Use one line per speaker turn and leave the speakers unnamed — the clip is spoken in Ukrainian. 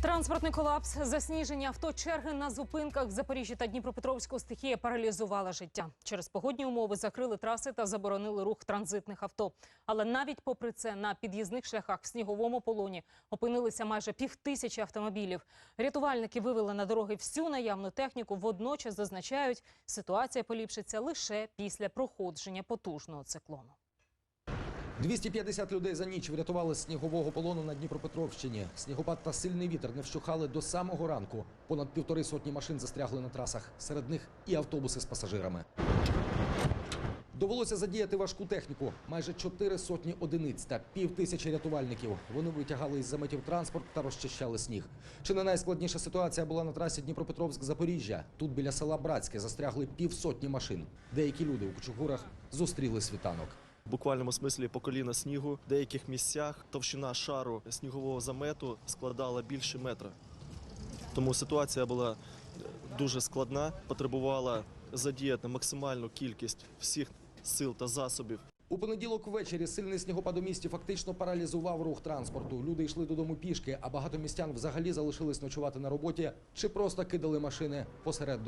Транспортний колапс, засніження авто, черги на зупинках в Запоріжжі та Дніпропетровську стихія паралізувала життя. Через погодні умови закрили траси та заборонили рух транзитних авто. Але навіть попри це на під'їзних шляхах в сніговому полоні опинилися майже півтисячі автомобілів. Рятувальники вивели на дороги всю наявну техніку. Водночас зазначають, ситуація поліпшиться лише після проходження потужного циклону.
250 людей за ніч врятували з снігового полону на Дніпропетровщині. Снігопад та сильний вітер не вщухали до самого ранку. Понад півтори сотні машин застрягли на трасах. Серед них і автобуси з пасажирами. Довелося задіяти важку техніку. Майже чотири сотні одиниць та пів тисячі рятувальників. Вони витягали із заметів транспорт та розчищали сніг. Чи не найскладніша ситуація була на трасі Дніпропетровськ-Запоріжжя? Тут біля села Братське застрягли півсотні машин. Деякі люди у кучугурах зустріли світанок.
Буквальному смислі по коліна снігу. В деяких місцях товщина шару снігового замету складала більше метра. Тому ситуація була е, дуже складна, потребувала задіяти максимальну кількість всіх сил та засобів.
У понеділок ввечері сильний снігопад у місті фактично паралізував рух транспорту. Люди йшли додому пішки, а багато містян взагалі залишились ночувати на роботі чи просто кидали машини посеред дороги.